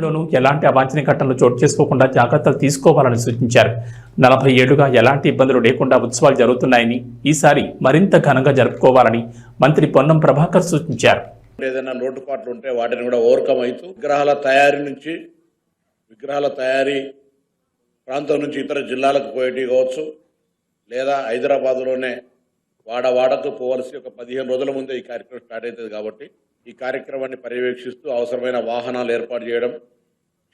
భవిష్యత్తులోనూ ఎలాంటి అవాంఛనీయ ఘటనలు చోటు చేసుకోకుండా జాగ్రత్తలు తీసుకోవాలని సూచించారు. నలభై ఏళ్ళుగా ఎలాంటి ఇబ్బందులు లేకుండా ఉత్సవాలు జరుగుతున్నాయని ఈసారి మరింత ఘనంగా జరుపుకోవాలని మంత్రి పొన్నం ప్రభాకర్ సూచించారు. ఏదైనా లోటుపాట్లు ఉంటే వాటిని కూడా ఓవర్కమ్ అవుతూ విగ్రహాల తయారీ నుంచి విగ్రహాల తయారీ ప్రాంతం నుంచి ఇతర జిల్లాలకు పోయేటి కావచ్చు లేదా హైదరాబాద్లోనే వాడ వాడకు పోవలసి ఒక పదిహేను రోజుల ముందే ఈ కార్యక్రమం స్టార్ట్ అవుతుంది కాబట్టి ఈ కార్యక్రమాన్ని పర్యవేక్షిస్తూ అవసరమైన వాహనాలు ఏర్పాటు చేయడం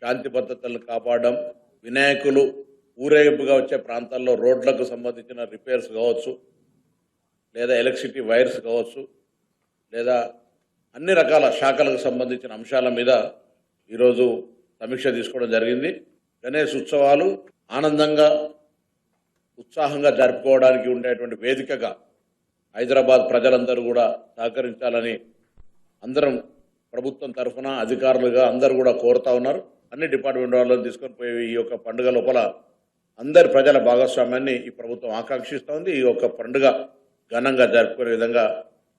శాంతి భద్రతలను కాపాడడం వినాయకులు ఊరేగింపుగా వచ్చే ప్రాంతాల్లో రోడ్లకు సంబంధించిన రిపేర్స్ కావచ్చు లేదా ఎలక్ట్రిసిటీ వైర్స్ కావచ్చు లేదా అన్ని రకాల శాఖలకు సంబంధించిన అంశాల మీద ఈరోజు సమీక్ష తీసుకోవడం జరిగింది. గణేష్ ఉత్సవాలు ఆనందంగా ఉత్సాహంగా జరుపుకోవడానికి ఉండేటువంటి వేదికగా హైదరాబాద్ ప్రజలందరూ కూడా సహకరించాలని అందరం ప్రభుత్వం తరఫున అధికారులుగా అందరూ కూడా కోరుతా ఉన్నారు. అన్ని డిపార్ట్మెంట్ వాళ్ళని తీసుకొని పోయి ఈ యొక్క పండుగ లోపల అందరి ప్రజల భాగస్వామ్యాన్ని ఈ ప్రభుత్వం ఆకాంక్షిస్తోంది ఈ యొక్క పండుగ ఘనంగా జరుపుకునే విధంగా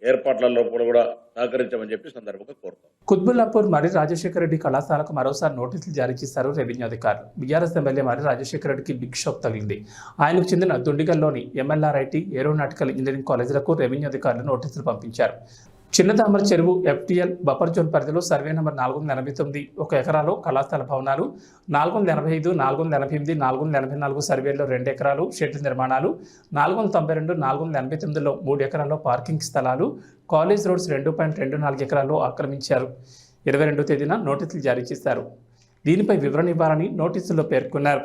ఏర్పాట్లలో కూడా సహకరించమని చెప్పి సందర్భంగా కోరుతాం. కుత్బుల్లాపూర్ మరి రాజశేఖర రెడ్డి కళాశాలకు మరోసారి నోటీసులు జారీ చేశారు రెవెన్యూ అధికారులు. బీఆర్ఎస్ ఎమ్మెల్యే మరి రాజశేఖర రెడ్డికి బిగ్ షాక్ తగిలింది. ఆయనకు చెందిన దుండిగల్లోని ఎంఎల్ఆర్ఐటి ఏరోనాటికల్ ఇంజనీరింగ్ కాలేజీలకు రెవెన్యూ అధికారులు నోటీసులు పంపించారు. చిన్నదామర చెరువు ఎఫ్టీఎల్ బఫర్ జోన్ పరిధిలో సర్వే నెంబర్ నాలుగు వందల ఎనభై తొమ్మిది ఒక ఎకరాలో కళాశాల భవనాలు నాలుగు వందల ఎనభై ఐదు నాలుగు వందల ఎనభై ఎనిమిది నాలుగు వందల ఎనభై నాలుగు సర్వేలో రెండు ఎకరాలు షెడ్ల నిర్మాణాలు నాలుగు వందల తొంభై రెండు నాలుగు వందల ఎనభై తొమ్మిదిలో మూడు ఎకరాల్లో పార్కింగ్ స్థలాలు కాలేజ్ రోడ్స్ రెండు పాయింట్ రెండు నాలుగు ఎకరాల్లో ఆక్రమించారు. ఇరవై రెండో తేదీన నోటీసులు జారీ చేశారు. దీనిపై వివరణ ఇవ్వాలని నోటీసుల్లో పేర్కొన్నారు.